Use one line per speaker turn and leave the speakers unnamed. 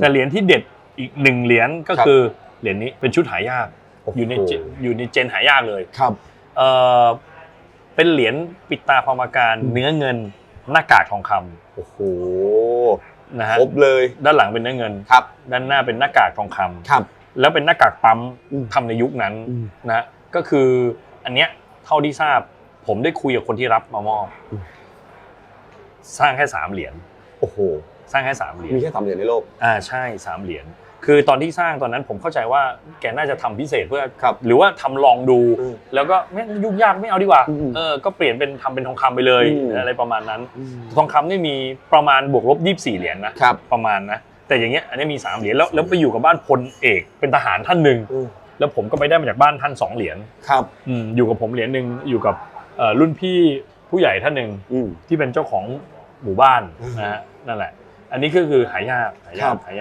แต่เหรียญที่เด็ดอีกหนึ่งเหรียญก็
ครับ
คือเหรียญนี้เป็นชุดหายาก
โอ้โห
อยู่ในเจอยู่ในเจนหายากเลย
ครับ
เออเป็นเหรียญปิดตาพรหมการ
อืม
เนื้อเงินหน้ากากทองคำ
โอ้โห
นะฮะ
ครบเลย
ด้านหลังเป็นเนื้อเงิน
ครับ
ด้านหน้าเป็นหน้ากากทองคำ
ครับ
แล้วเป็นหน้ากากปั๊ม
อืม
ทำในยุคนั้น
อืม
นะฮะก็คืออันเนี้ยเท่าที่ทราบ ผมได้คุยกับคนที่รับมามอบ
อืม
สร้างแค่สามเหรียญ
โอ้โห
สร้างแค่สามเหรียญ
มีแค่สามเหรียญในโลก
อ่าใช่สามเหรียญคือตอนที่สร้างตอนนั้นผมเข้าใจว่าแกน่าจะทำพิเศษเพื่อ
ครับ
หรือว่าทำลองดู
อืม
แล้วก็ไม่ยุ่งยากไม่เอาดีกว่า
อืม
เออก็เปลี่ยนเป็นทำเป็นทองคำไปเลย
อืม
อะไรประมาณนั้น ทองคำนี่มีประมาณบวกลบ24เหรียญนะครับประมาณนะแต่อย่างเงี้ยอันนี้มีสามเหรียญแล้วแล้วไปอยู่กับบ้านพลเอกเป็นทหารท่านหนึ่ง
อืม
แล้วผมก็ไปได้มาจากบ้านท่านสองเหรียญ
ครับ
อืมอยู่กับผมเหรียญหนึ่งอยู่กับเอ่อรุ่นพี่ผู้ใหญ่ท่านหนึ่ง
อืม
ที่เป็นเจ้าของหมู่บ้าน
อืม
นะฮะนั่นแหละ อันนี้ก็คือหายากหายา
ครั
ก
บ
หายาก